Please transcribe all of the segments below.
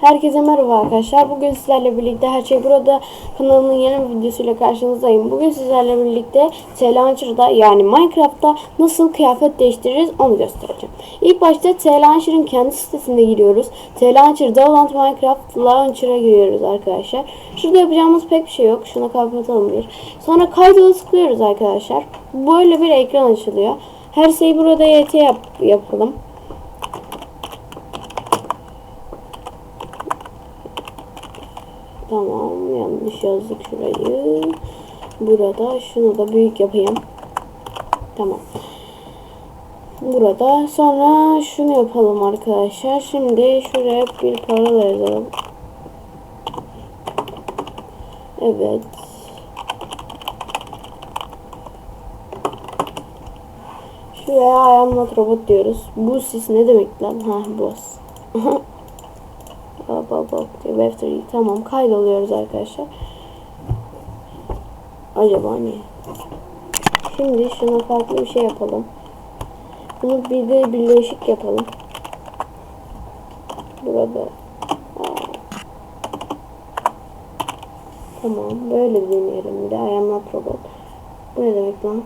Herkese merhaba arkadaşlar. Bugün sizlerle birlikte her şey burada kanalının yeni bir videosuyla karşınızdayım. Bugün sizlerle birlikte T-Launcher'da yani Minecraft'ta nasıl kıyafet değiştiririz onu göstereceğim. İlk başta T-Launcher'ın kendi sitesinde giriyoruz. T-Launcher Download Minecraft Launcher'a giriyoruz arkadaşlar. Şurada yapacağımız pek bir şey yok. Şuna kapatalım bir. Sonra kaydola tıklıyoruz arkadaşlar. Böyle bir ekran açılıyor. Her şeyi burada YT yap yapalım. Tamam yanlış yazdık şurayı. Burada şunu da büyük yapayım. Tamam. Burada sonra şunu yapalım arkadaşlar. Şimdi şuraya bir parola yazalım. Evet. Şuraya I am robot diyoruz. Bu sis ne demek lan? Ha boss. Diyor. Web3 tamam kaydoluyoruz arkadaşlar. Acaba niye? Şimdi şuna farklı bir şey yapalım. Bunu bir de birleşik yapalım. Burada. Tamam böyle deneyelim bir de. I am not robot. Bu ne demek lan?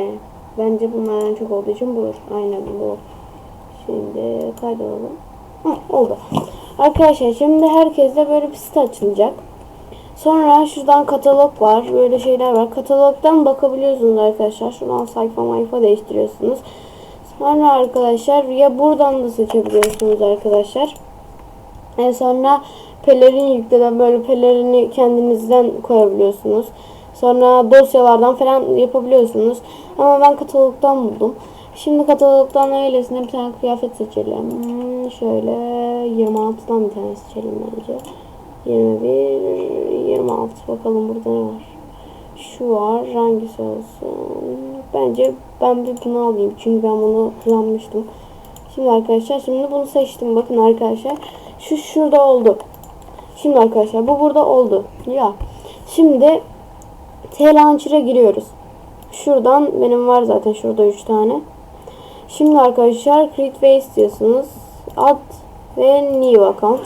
E, bence bunlardan çok olduğu için bulur. Aynen bu. Şimdi kaydolalım. Heh, oldu. Arkadaşlar şimdi herkeste böyle bir site açılacak. Sonra şuradan katalog var. Böyle şeyler var. Katalogdan bakabiliyorsunuz arkadaşlar. Şuradan sayfa mayfa değiştiriyorsunuz. Sonra arkadaşlar ya buradan da seçebiliyorsunuz arkadaşlar. En sonra pelerin yükleden böyle pelerini kendinizden koyabiliyorsunuz. Sonra dosyalardan falan yapabiliyorsunuz. Ama ben katalogdan buldum. Şimdi katalogdan öylesine bir tane kıyafet seçelim. Hmm, şöyle 26'dan bir tane seçelim bence. 21, 26 bakalım burada ne var. Şu var. Hangisi olsun? Bence ben bir bunu alayım. Çünkü ben bunu kullanmıştım. Şimdi arkadaşlar şimdi bunu seçtim. Bakın arkadaşlar. Şu şurada oldu. Şimdi arkadaşlar bu burada oldu. Ya. Şimdi T-Launcher'a giriyoruz. Şuradan benim var zaten şurada 3 tane. Şimdi arkadaşlar create ve istiyorsunuz. Add ve new account.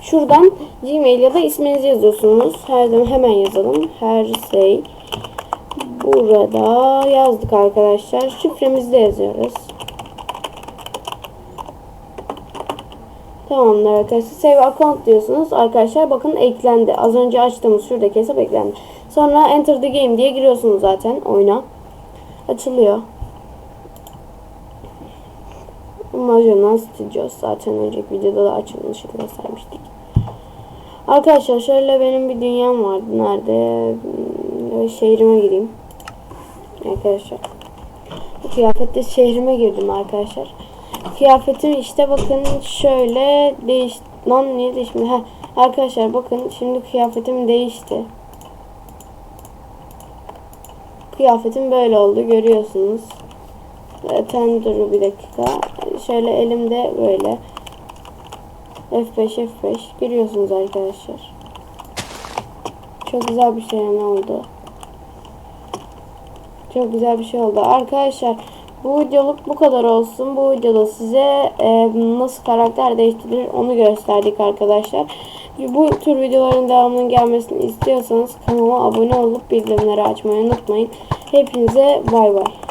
Şuradan Gmail ya da isminizi yazıyorsunuz. Her zaman hemen yazalım. Her şey burada yazdık arkadaşlar. Şifremizi de yazıyoruz. Tamamdır arkadaşlar. Save account diyorsunuz. Arkadaşlar bakın eklendi. Az önce açtığımız şuradaki hesap eklendi. Sonra enter the game diye giriyorsunuz zaten oyuna. Açılıyor. Major'dan Studios zaten önceki videoda da açılmışı göstermiştik. Arkadaşlar şöyle benim bir dünyam vardı. Nerede? Hmm, Şehrime gireyim. Arkadaşlar. Bu kıyafette şehrime girdim arkadaşlar. Kıyafetim işte bakın şöyle değiş lan niye değişmedi? Heh, arkadaşlar bakın şimdi kıyafetim değişti. Kıyafetim böyle oldu görüyorsunuz. Zaten dur bir dakika. Şöyle elimde böyle. F5 F5 görüyorsunuz arkadaşlar. Çok güzel bir şey ne oldu. Çok güzel bir şey oldu. Arkadaşlar bu videoluk bu kadar olsun. Bu videoda size e, nasıl karakter değiştirilir onu gösterdik arkadaşlar. Bu tür videoların devamının gelmesini istiyorsanız kanalıma abone olup bildirimleri açmayı unutmayın. Hepinize bay bay.